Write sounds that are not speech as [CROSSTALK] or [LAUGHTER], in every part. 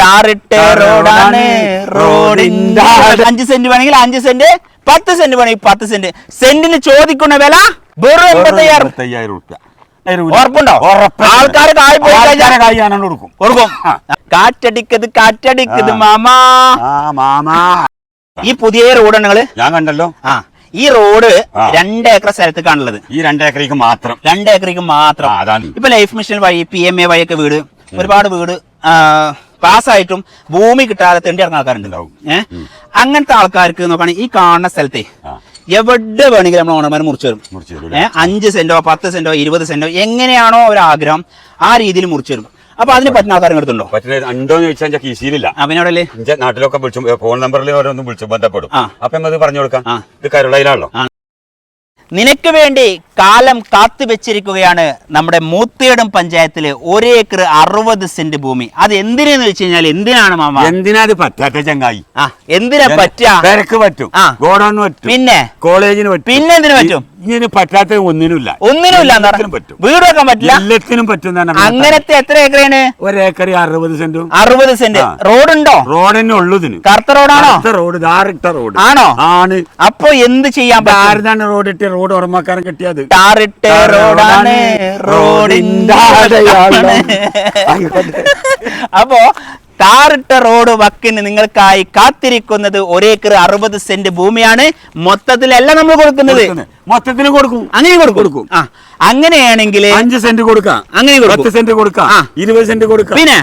ടാറിട്ട റോഡാണ്. റോഡിന്റെ അഞ്ച് സെന്റ് വേണമെങ്കിൽ അഞ്ച് സെന്റ് പത്ത് സെന്റ് വേണമെങ്കിൽ പത്ത് സെന്റ്. സെന്റിന് ചോദിക്കുന്ന വില വെറും എൺപത്തയ്യായിരം. എൺപത്തയ്യായിരം ഉറുപ്പ്യ. ഉറപ്പുണ്ടോ? ആൾക്കാർ കായ് പോയി കഴിഞ്ഞാൽ കായ് ഞാനാണ് കൊടുക്കും. കൊടുക്കും. കാറ്റടിക്കത് കാറ്റടിക്കത് മാമാ. മാമാ. ഈ പുതിയ റോഡ് നിങ്ങൾ? ഞാൻ കണ്ടല്ലോ. ആ. ഈ റോഡ് രണ്ടേക്കർ രണ്ട് ഏക്കർ സ്ഥലത്തേക്കാണുള്ളത്. ഈ രണ്ടേക്കറേക്ക് മാത്രം. രണ്ട് ഏക്കറിക്ക് മാത്രം ഇപ്പൊ ലൈഫ് മിഷൻ വഴി പി എം എ വഴിയൊക്കെ വീട്. ഒരുപാട് വീട് പാസ്സായിട്ടും ഭൂമി കിട്ടാതെ തെണ്ടി ഇറങ്ങുന്ന ആൾക്കാരുണ്ടാവും. ഏഹ് അങ്ങനത്തെ ആൾക്കാർക്ക് നോക്കുകയാണെങ്കിൽ ഈ കാണുന്ന സ്ഥലത്തെ എവിടെ വേണമെങ്കിലും നമ്മൾ ഓണർമാർ മുറിച്ചു തരും. ഏഹ് അഞ്ച് സെന്റോ പത്ത് സെന്റോ ഇരുപത് സെന്റോ എങ്ങനെയാണോ ഒരു ആഗ്രഹം ആ രീതിയിൽ മുറിച്ചു തരും. അപ്പൊ അതിന് പറ്റുന്ന ആൾക്കാരെ എടുത്തുണ്ടോ ഉണ്ടോന്ന് ചോദിച്ചാൽ കീശയിലില്ല അവനോടല്ലേ നാട്ടിലൊക്കെ വിളിച്ചു ഫോൺ നമ്പറിൽ ഓരോന്നും വിളിച്ചു ബന്ധപ്പെടും. അപ്പൊ എന്നത് പറഞ്ഞു കൊടുക്കാം. ഇത് കരുളയിലാണല്ലോ. നിനക്ക് വേണ്ടി കാലം കാത്തു വെച്ചിരിക്കുകയാണ് നമ്മുടെ മൂത്തേടം പഞ്ചായത്തിൽ ഏക്കർ അറുപത് സെന്റ് ഭൂമി. അത് എന്തിനെന്ന് വെച്ച് കഴിഞ്ഞാൽ എന്തിനാണ് മാമ? എന്തിനാ അത് പറ്റാത്ത ചങ്ങായി? ആ എന്തിനാ പറ്റാ? തിരക്ക് പറ്റും. ആ. ഗോഡൌണിന് പറ്റും. പിന്നെ? കോളേജിന് പറ്റും. പിന്നെ എന്തിനു പറ്റും? ഇതിന് പറ്റാത്ത ഒന്നിനുമില്ല. ഒന്നിനുമില്ല വീട് വെക്കാൻ പറ്റില്ല. എല്ലാത്തിനും പറ്റും. അങ്ങനത്തെ എത്ര ഏക്കറാണ്? ഒരേക്കറി അറുപത് സെന്റും. അറുപത് സെന്റ്. ഉണ്ടോ റോഡുണ്ടോ? റോഡന്നെ ഉള്ളു ഇതിന്. കറുത്ത റോഡാണോ? റോഡ് ധാറിട്ട റോഡ്. ആണോ? ആണ്. അപ്പൊ എന്ത് ചെയ്യാൻ ആരുതാണ് റോഡ് ഇട്ട് റോഡ് ഉറമാക്കാരൻ കിട്ടിയത്. ടാറിട്ട റോഡാണ് റോഡിന്റെ അപ്പോ ടാറിട്ട റോഡ് വക്കിന് നിങ്ങൾക്കായി കാത്തിരിക്കുന്നത് ഒരേക്കർ അറുപത് സെന്റ് ഭൂമിയാണ്. മൊത്തത്തിലല്ല നമ്മൾ കൊടുക്കുന്നത്. മൊത്തത്തിൽ കൊടുക്കും. അങ്ങനെ കൊടുക്കും. ആ അങ്ങനെയാണെങ്കിൽ അഞ്ച് സെന്റ് കൊടുക്കാം. അങ്ങനെ. പത്ത് സെന്റ് കൊടുക്കാം. ഇരുപത് സെന്റ് കൊടുക്കാം. പിന്നെ?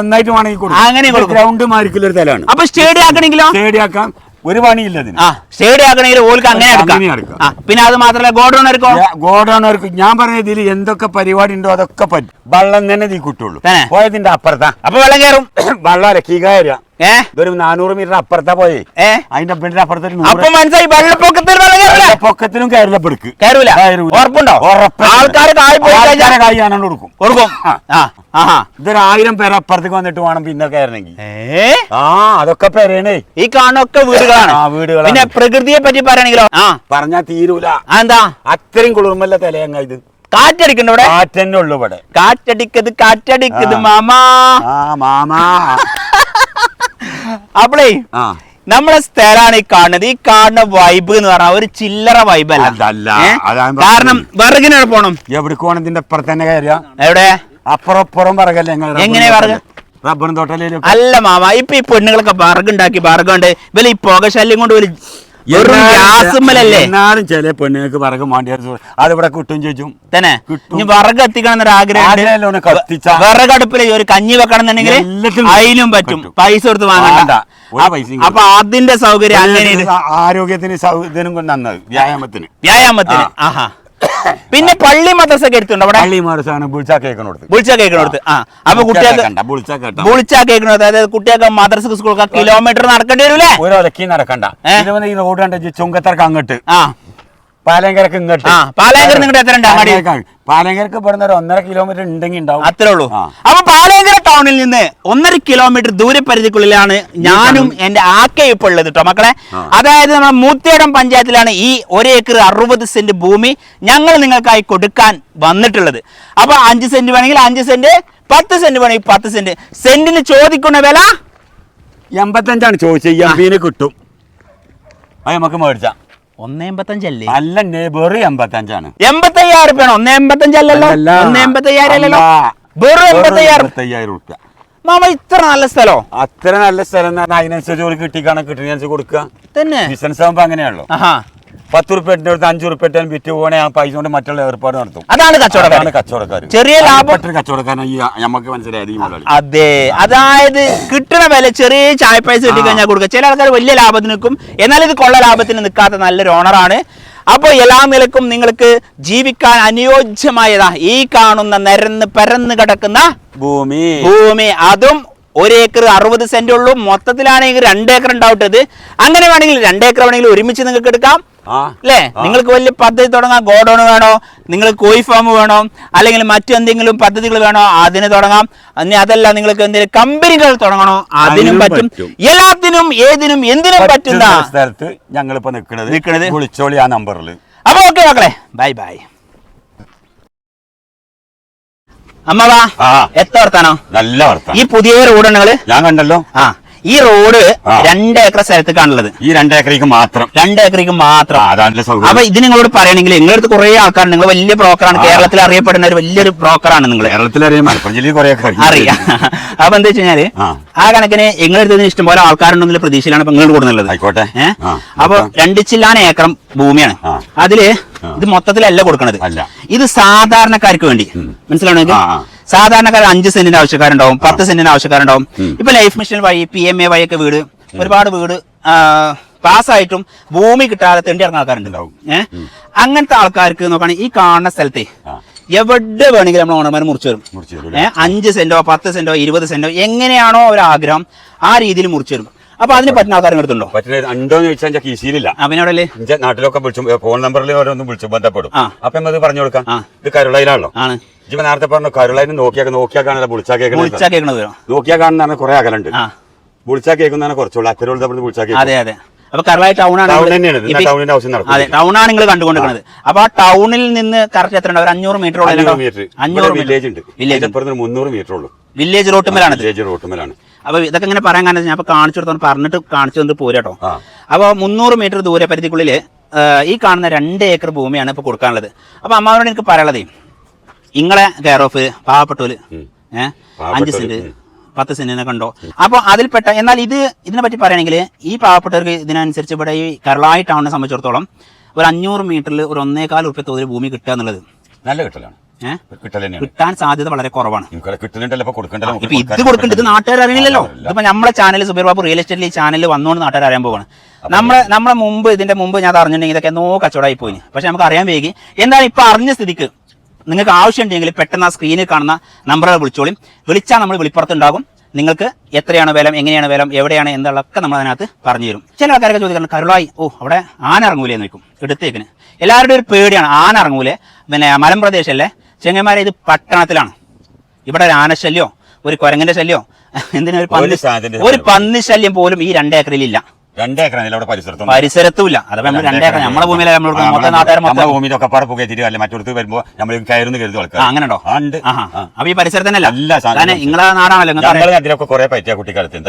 ഒന്നായിട്ട് വേണമെങ്കിൽ അങ്ങനെ. ഗ്രൗണ്ട് മാരിക്കുള്ള ഒരു സ്ഥലമാണ് അപ്പൊ സ്റ്റേഡിയം ആക്കണെങ്കിലോ? സ്റ്റേഡിയാക്കാം ഒരു പണിയില്ല ഇതിന്. ആ സ്റ്റേഡിയം ആക്കണമെങ്കിൽ ഓൾക്ക് അങ്ങനെ എടുക്കാം അങ്ങനെ എടുക്കാം. ആ പിന്നെ അത് മാത്രമല്ല ഗോഡൌൺ എടുക്കോ? ഗോഡൌണർക്ക് ഞാൻ പറഞ്ഞ ഇതിൽ എന്തൊക്കെ പരിപാടി ഉണ്ടോ അതൊക്കെ പറ്റും വെള്ളം തന്നെ നീ കിട്ടുള്ളൂ. തന്നെ? പോയതിന്റെ അപ്പുറത്താ. അപ്പൊ വെള്ളം കയറും. [CLEARS THROAT] വെള്ളം അല്ല കയറുക നാനൂറ് മീറ്റർ അപ്പുറത്താ പോയി. അതിന്റെ അപ്പുറത്ത് അപ്പൊ മനസ്സിലായി വെള്ളപ്പൊക്കത്തിൽ കയറൂല. ഉറപ്പുണ്ടോ? ആൾക്കാർ കായ് കൊടുക്കും. കൊടുക്കും. ഇതൊരു ആയിരം പേര് അപ്പുറത്തേക്ക് വന്നിട്ട് വേണം പിന്നെ കയറണമെങ്കിൽ. ആ അതൊക്കെ പേരണേ. ഈ കാണൊക്കെ വീടുകളാണ്. ആ, വീടുകളാണ്. പിന്നെ പ്രകൃതിയെ പറ്റി പറയണെങ്കിലോ? ആ. പറഞ്ഞാ തീരൂല. എന്താ? അത്രയും കുളിർമല്ല തലയങ്ങ ഇത്. കാറ്റടിക്കണ്ട ഇവിടെ? കാറ്റന്നെ ഉള്ളു ഇവിടെ. കാറ്റടിക്കത് കാറ്റടിക്കത്. മാമാ. മാമാ. അപ്പളേ നമ്മളെ സ്ഥലമാണ് ഈ കാണുന്നത്. ഈ കാണുന്ന വൈബ് എന്ന് പറഞ്ഞാൽ ഒരു ചില്ലറ വൈബ് അല്ല. കാരണം വിറകിനെ പോണം? എവിടെ പോണതിന്റെ അപ്പുറത്ത് തന്നെ കയറിയ എവിടെ? അപ്പുറം അപ്പുറം എങ്ങനെ വിറക്? റബ്ബറും തോട്ടയിലും അല്ല മാമ ഇപ്പൊ ഈ പെണ്ണുങ്ങളൊക്കെ വിറകുണ്ടാക്കി വിറകുണ്ട് ഇവൽ ഈ പുക ശല്യം കൊണ്ട് ഒരു എന്നാലും ചില പെണ്ണുങ്ങൾക്ക് പറക മാണ്ടിയാൽ അതിവിടെ കിട്ടും ചോദിച്ചും. തന്നെ. ഇനി വിറക് എത്തിക്കണം എന്നൊരു? ആഗ്രഹം വിറകടുപ്പിൽ ഒരു കഞ്ഞി വെക്കണം എന്നുണ്ടെങ്കിൽ അതിനും പറ്റും. പൈസ കൊടുത്ത് വാങ്ങണ്ട. അപ്പൊ അതിന്റെ സൗകര്യം അങ്ങനെ. ആരോഗ്യത്തിന് സൗകര്യം കൊണ്ട് നന്നത് വ്യായാമത്തിന്. വ്യായാമത്തിന്. ആഹാ. പിന്നെ പള്ളി മദ്രസൊക്കെ എടുത്തുണ്ടോ അവിടെ? പള്ളി മദ്രസാണ് ബുൾച്ചാ കേൾക്കണോടത്ത് ബുളിച്ച കേൾക്കണോടത്ത് ആ. അപ്പൊ കുട്ടികൾക്ക് ബുൾച്ചാ കേൾക്കണത് അതായത് കുട്ടികൾക്ക് മദ്രസ സ്കൂളൊക്കെ കിലോമീറ്റർ നടക്കേണ്ടി വരും ഒരൊലക്കി നടക്കണ്ട. ഈ റോഡ് കണ്ട ചുങ്കത്തർക്ക് അങ്ങോട്ട്. ആ. പാലങ്കരക്ക് ഇങ്ങോട്ട്. ആ പാലാങ്കര നിങ്ങളുടെ എത്ര ഉണ്ട് അങ്ങാടി? പാലങ്കരക്ക് ഇവിടുന്ന് ഒരു ഒന്നര കിലോമീറ്റർ ഉണ്ടെങ്കിൽ ഉണ്ടാവും. അത്രേ ഉള്ളൂ. അപ്പൊ പാലങ്കര ടൗണിൽ നിന്ന് ഒന്നര കിലോമീറ്റർ ദൂരപരിധിക്കുള്ളിലാണ് ഞാനും എന്റെ ആക്കയും ഇപ്പൊ ഉള്ളത് കേട്ടോ മക്കളെ. അതായത് നമ്മുടെ മൂത്തേടം പഞ്ചായത്തിലാണ് ഈ ഒരു ഏക്കർ അറുപത് സെന്റ് ഭൂമി ഞങ്ങൾ നിങ്ങൾക്കായി കൊടുക്കാൻ വന്നിട്ടുള്ളത്. അപ്പൊ അഞ്ച് സെന്റ് വേണമെങ്കിൽ അഞ്ച് സെന്റ് പത്ത് സെന്റ് വേണമെങ്കിൽ പത്ത് സെന്റ്. സെന്റിന് ചോദിക്കുന്ന വില? എൺപത്തഞ്ചാണ് ചോദിച്ചത്. കിട്ടും. അത് നമുക്ക് മേടിച്ചാ. ഒന്ന് എൺപത്തഞ്ചല്ലേ അല്ല വെറും എൺപത്തഞ്ചാണ്. ഒന്ന് എൺപത്തഞ്ചല്ലല്ലോ അല്ല. ഒന്ന് എൺപത്തയ്യായിരം. അല്ലല്ലോ ഉറുപ്പ്യ. മാമ ഇത്ര നല്ല സ്ഥലോ? അത്ര നല്ല സ്ഥലം എന്ന് പറഞ്ഞാൽ അതിനനുസരിച്ച് ഒരു കിട്ടിക്കാണ് കിട്ടുന്നതിനനുസരിച്ച് കൊടുക്കുക തന്നെ? ബിസിനസ് ആകുമ്പോ അങ്ങനെയാണല്ലോ. ആഹാ. പത്ത് ഉറുപ്പ്യ ഇട്ടിന്റെ അടുത്ത് അഞ്ച് ഉറുപ്പ്യ വിറ്റ് പോകണേ ആ പൈസ കൊണ്ട് മറ്റുള്ള ഏർപ്പാട് നടത്തും. അതാണ് കച്ചവടക്കാരാണ് കച്ചവടക്കാർ ചെറിയ ലാഭം കച്ചവടക്കാരൻ ഈ നമുക്ക് മനസ്സിലായത് അതെ. അതായത് കിട്ടുന്ന വില ചെറിയ ചായ പൈസ കിട്ടി കഴിഞ്ഞാൽ കൊടുക്കുക. ചില ആൾക്കാർ വലിയ ലാഭത്തിന് നിൽക്കും. എന്നാൽ ഇത് കൊള്ള ലാഭത്തിന് നിൽക്കാത്ത നല്ലൊരു ഓണറാണ് അപ്പോൾ എല്ലാ നിലക്കും നിങ്ങൾക്ക് ജീവിക്കാൻ അനുയോജ്യമായതാ ഈ കാണുന്ന നിരന്ന് പരന്ന് കിടക്കുന്ന ഭൂമി. ഭൂമി. അതും ഒരു ഏക്കർ അറുപത് സെന്റ് ഉള്ളൂ. മൊത്തത്തിലാണെങ്കിൽ രണ്ട് ഏക്കർ ഉണ്ടാവട്ടത്. അങ്ങനെ വേണമെങ്കിൽ രണ്ട് ഏക്കർ വേണമെങ്കിൽ ഒരുമിച്ച് നിങ്ങൾക്ക് എടുക്കാം. അല്ലേ നിങ്ങൾക്ക് വലിയ പദ്ധതി തുടങ്ങാം ഗോഡൌൺ വേണോ? നിങ്ങൾ കോഴി ഫാം വേണോ? അല്ലെങ്കിൽ മറ്റെന്തെങ്കിലും പദ്ധതികൾ വേണോ? അതിന് തുടങ്ങാം. ഇനി അതല്ല നിങ്ങൾക്ക് എന്തെങ്കിലും കമ്പനികൾ തുടങ്ങണോ? അതിനും പറ്റും. എല്ലാത്തിനും ഏതിനും എന്തിനും പറ്റുന്ന സ്ഥലത്ത് സ്ഥലത്ത് ഞങ്ങളിപ്പോ നിൽക്കുന്നത് നിൽക്കുന്നത് വിളിച്ചോളി ആ നമ്പറിൽ അപ്പൊ ഓക്കെ മക്കളെ ബൈ ബൈ. അമ്മവാ. എത്ര വർത്താനോ? നല്ല വർത്താനം. ഈ പുതിയ റോഡ് നിങ്ങൾ ഞാൻ കണ്ടല്ലോ. ആ. ഈ റോഡ്. രണ്ട് ഏക്കർ സ്ഥലത്തേക്കാണുള്ളത്. ഈ രണ്ടേക്കറിക്ക് മാത്രം. രണ്ട് ഏക്കറിക്ക് മാത്രം അതാണ് അപ്പൊ ഇത് നിങ്ങളോട് പറയണെങ്കിൽ നിങ്ങളുടെ അടുത്ത് കുറെ ആൾക്കാർ നിങ്ങൾ വലിയ ബ്രോക്കറാണ്. കേരളത്തിൽ അറിയപ്പെടുന്ന ഒരു വലിയൊരു ബ്രോക്കറാണ് നിങ്ങൾ. മലപ്പുറം ജില്ലയിൽ കുറെ അറിയാം. [LAUGHS] അപ്പൊ എന്താ വെച്ച് കഴിഞ്ഞാൽ ആ. കണക്കിന് നിങ്ങളുടെ അടുത്ത് ഇഷ്ടംപോലെ ആൾക്കാരുണ്ടെന്നുള്ള പ്രതീക്ഷയിലാണ് ഇപ്പൊ നിങ്ങൾ കൂടുന്നുള്ളത് ആയിക്കോട്ടെ. അപ്പൊ. രണ്ട് ചില്ലാന ഏക്കറും ഭൂമിയാണ്. അതിൽ. ഇത് മൊത്തത്തിലല്ല കൊടുക്കണത്. അല്ല. ഇത് സാധാരണക്കാർക്ക് വേണ്ടി. മനസ്സിലാണെങ്കിൽ സാധാരണക്കാർ അഞ്ച് സെന്റിന് ആവശ്യക്കാരുണ്ടാവും പത്ത് സെന്റിന് ആവശ്യക്കാരുണ്ടാവും. ഇപ്പൊ ലൈഫ് മിഷൻ വഴി പി എം എ വഴി ഒക്കെ വീട് ഒരുപാട് വീട് പാസ്സായിട്ടും ഭൂമി കിട്ടാതെ തെണ്ടി ഇറങ്ങുന്ന ആൾക്കാരുണ്ടാവും. ഏഹ് അങ്ങനത്തെ ആൾക്കാർക്ക് നോക്കുകയാണെങ്കിൽ ഈ കാണുന്ന സ്ഥലത്തെ എവിടെ വേണമെങ്കിലും നമ്മൾ ഓണർമാർ മുറിച്ചു ഏഹ് അഞ്ച് സെന്റോ പത്ത് സെന്റോ ഇരുപത് സെന്റോ എങ്ങനെയാണോ ഒരു ആഗ്രഹം ആ രീതിയിൽ മുറിച്ചു തരും. അപ്പൊ അതിന് പറ്റുന്ന ആൾക്കാരും എടുത്തുണ്ടോ പറ്റുന്ന ഉണ്ടോന്ന് ചോദിച്ചാൽ കീശിയിലില്ല അവനോടല്ലേ നാട്ടിലൊക്കെ വിളിച്ചു ഫോൺ നമ്പറിൽ ഓരോന്നും വിളിച്ചു ബന്ധപ്പെടും. അപ്പൊ നമ്മൾ പറഞ്ഞു കൊടുക്കാം. ഇത് കരുളയിലാണല്ലോ. ആണ്. ഇപ്പൊ നേരത്തെ പറഞ്ഞു കരുളയിൽ നോക്കിയാൽ നോക്കിയാ കാണാൻ വിളിച്ചാ കേൾക്കുന്നത് നോക്കിയാ കാണുന്ന കുറെ അകലുണ്ട്. വിളിച്ചാ കേൾക്കുന്നതാണ് കുറച്ചുള്ളൂ. അച്ഛനോട് തമ്മിൽ വിളിച്ചാ കേൾക്കും. അതെ അതെ. അപ്പൊ കറളായി ടൗൺ ആണ് ടൗൺ തന്നെയാണ്. ടൗണിന്റെ ആവശ്യം നടക്കും. അതെ ടൗൺ ആണ് നിങ്ങൾ കണ്ടുകൊണ്ടിരിക്കുന്നത് അപ്പൊ ആ ടൗണിൽ നിന്ന് കറക്റ്റ് എത്ര ഉണ്ട് ഒരു അഞ്ഞൂറ് മീറ്റർ അഞ്ഞൂറ് വില്ലേജ് ഉണ്ട്. വില്ലേജ് മുന്നൂറ് മീറ്റർ ഉള്ളൂ. വില്ലേജ് റോട്ടുമേലാണ് വില്ലേജ് റോട്ടുമേലാണ് അപ്പൊ ഇതൊക്കെ ഇങ്ങനെ പറയാൻ കാരണം ഞാൻ ഇപ്പൊ കാണിച്ചു കൊടുത്തോ പറഞ്ഞിട്ട് കാണിച്ചു തന്നിട്ട് പോരാട്ടോ അപ്പോൾ അപ്പൊ മുന്നൂറ് മീറ്റർ ദൂരെ പരിധിക്കുള്ളിൽ ഈ കാണുന്ന രണ്ട് ഏക്കർ ഭൂമിയാണ് ഇപ്പൊ കൊടുക്കാനുള്ളത്. അപ്പൊ അമ്മാവനോട് എനിക്ക് പറയാനുള്ളത്. ഇങ്ങളെ കെയർ ഓഫ് പാവപ്പെട്ടോൽ. ഏഹ് അഞ്ച് സെന്റ്. പത്ത് സെന്റിനൊക്കെ ഉണ്ടോ അപ്പൊ അതിൽപ്പെട്ട എന്നാൽ ഇത് ഇതിനെ പറ്റി പറയുകയാണെങ്കിൽ ഈ പാവപ്പെട്ടവർക്ക് ഇതിനനുസരിച്ച് ഇവിടെ ഈ കരളായി ടൗണിനെ സംബന്ധിച്ചിടത്തോളം ഒരു അഞ്ഞൂറ് മീറ്ററിൽ ഒരു ഒന്നേകാൽ ഉറുപ്പ്യ തോതിൽ ഭൂമി കിട്ടുക എന്നുള്ളത്. നല്ല കിട്ടലാണ്. കിട്ടാൻ സാധ്യത വളരെ കുറവാണ്. ഇപ്പൊ ഇത് കൊടുക്കേണ്ടത് നാട്ടുകാർ അറിയില്ലല്ലോ ഇപ്പൊ ഇതിപ്പോ നമ്മളെ ചാനൽ സുബീർ ബാബു റിയൽ എസ്റ്റേറ്റിൽ ഈ ചാനൽ വന്നുകൊണ്ട് നാട്ടുകാർ അറിയാൻ പോവാണ്. നമ്മളെ നമ്മളെ മുമ്പ് ഇതിന്റെ മുമ്പ് ഞാൻ അറിഞ്ഞിട്ടുണ്ടെങ്കിൽ ഇതൊക്കെ നോ കച്ചവടമായി പോയി പക്ഷെ നമുക്ക് അറിയാൻ വേഗി എന്താണ് ഇപ്പൊ അറിഞ്ഞ സ്ഥിതിക്ക്? നിങ്ങൾക്ക് ആവശ്യമുണ്ടെങ്കിൽ പെട്ടെന്ന് ആ സ്ക്രീനിൽ കാണുന്ന നമ്പറുകൾ വിളിച്ചോളും. വിളിച്ചാൽ നമ്മൾ വെളിപ്പുറത്തുണ്ടാകും. നിങ്ങൾക്ക് എത്രയാണ് വില എങ്ങനെയാണ് വില എവിടെയാണ് എന്നുള്ളതൊക്കെ നമ്മൾ അതിനകത്ത് പറഞ്ഞു തരും. ചില ആൾക്കാരൊക്കെ ചോദിക്കുന്നത് കരുളായി ഓ അവിടെ ആന ഇറങ്ങൂലേ? എന്ന് വെക്കും എടുത്തേക്കിന്. എല്ലാവരുടെയും ഒരു പേടിയാണ് ആന ഇറങ്ങൂലേ? പിന്നെ മലമ്പ്രദേശല്ലേ? ചെങ്ങന്മാരെ ഇത് പട്ടണത്തിലാണ്. ഇവിടെ ഒരു ആനശല്യോ ഒരു കുരങ്ങന്റെ ശല്യോ എന്തിനാ ഒരു പന്നി ഒരു പന്നി ശല്യം പോലും ഈ രണ്ടേക്കറിലില്ല ഏക്കറിൽ ഇല്ല പരിസരത്തും പരിസരത്തുമില്ല. അഥവാ നമ്മൾ രണ്ടേക്കർ ഭൂമിയിലെ. മൊത്തം നാട്ടുകാർ നമ്മുടെ മൊത്തം ഭൂമിയിൽ ഒക്കെ പാടെ പുകയത്തിട്ട് അല്ല മറ്റൊരുത്ത് വരുമ്പോ നമ്മൾ കയറുന്ന കരുതും ആ ആൾക്കാർ അങ്ങനെ ഉണ്ടോ ആ, ഉണ്ട് ആഹാ. ആ. അപ്പൊ ഈ പരിസരത്ത് തന്നെയല്ല. എല്ലാ സാധനവും കാരണം നിങ്ങളെ നാടാണല്ലോ കുറെ പറ്റിയ കുട്ടിക്കാലത്ത്.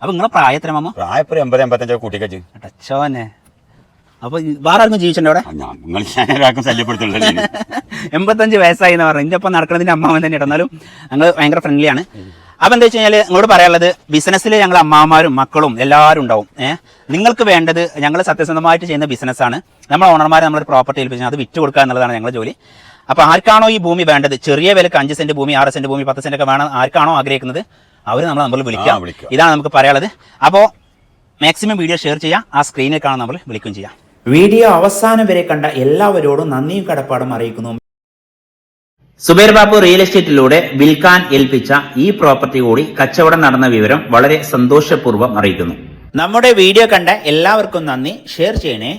അപ്പൊ നിങ്ങളെ പ്രായത്തിന് മാമ? പ്രായപ്പൊരു എൺപത് എൺപത്തഞ്ചൊക്കെ കൂട്ടിക്കച്ച്. ടച്ചോനെ അപ്പൊ വേറെ ആർക്കും ജീവിച്ചിട്ടുണ്ടോ അവിടെ നിങ്ങൾ ഞാനൊരാൾക്കും എൺപത്തഞ്ച് വയസ്സായി എന്ന് പറഞ്ഞു. ഇന്റെ ഒപ്പം നടക്കുന്നതിന്റെ അമ്മാവൻ തന്നെ ഇടന്നാലും ഞങ്ങൾ ഭയങ്കര ഫ്രണ്ട്ലി ആണ്. അപ്പൊ എന്താ വെച്ച് കഴിഞ്ഞാൽ നിങ്ങളോട് പറയാനുള്ളത് ബിസിനസ്സിൽ ഞങ്ങൾ അമ്മാമാരും മക്കളും എല്ലാവരും ഉണ്ടാവും. ഏഹ് നിങ്ങൾക്ക് വേണ്ടത് ഞങ്ങൾ സത്യസന്ധമായിട്ട് ചെയ്യുന്ന ബിസിനസ്സാണ് നമ്മൾ ഓണർമാരെ നമ്മളൊരു പ്രോപ്പർട്ടി ഏൽപ്പിച്ചാൽ അത് വിറ്റ് കൊടുക്കുക എന്നുള്ളതാണ് ഞങ്ങളുടെ ജോലി. അപ്പൊ ആർക്കാണോ ഈ ഭൂമി വേണ്ടത്? ചെറിയ വിലക്ക് അഞ്ച് സെന്റ് ഭൂമി ആറ് സെന്റ് ഭൂമി പത്ത് സെന്റ് ഒക്കെ വേണം ആർക്കാണോ ആഗ്രഹിക്കുന്നത്? അവർ നമ്മൾ നമ്മൾ വിളിക്കാം ഇതാണ് നമുക്ക് പറയാനുള്ളത്. അപ്പോൾ മാക്സിമം വീഡിയോ ഷെയർ ചെയ്യാം. ആ സ്ക്രീനിൽ കാണാൻ നമ്മൾ വിളിക്കുകയും ചെയ്യാം. വീഡിയോ അവസാനം വരെ കണ്ട എല്ലാവരോടും നന്ദിയും കടപ്പാടും അറിയിക്കുന്നു. സുബൈർ ബാബു റിയൽ എസ്റ്റേറ്റിലൂടെ വിൽക്കാൻ ഏൽപ്പിച്ച ഈ പ്രോപ്പർട്ടി കൂടി കച്ചവടം നടന്ന വിവരം വളരെ സന്തോഷപൂർവം അറിയിക്കുന്നു. നമ്മുടെ വീഡിയോ കണ്ട എല്ലാവർക്കും നന്ദി. ഷെയർ ചെയ്യണേ.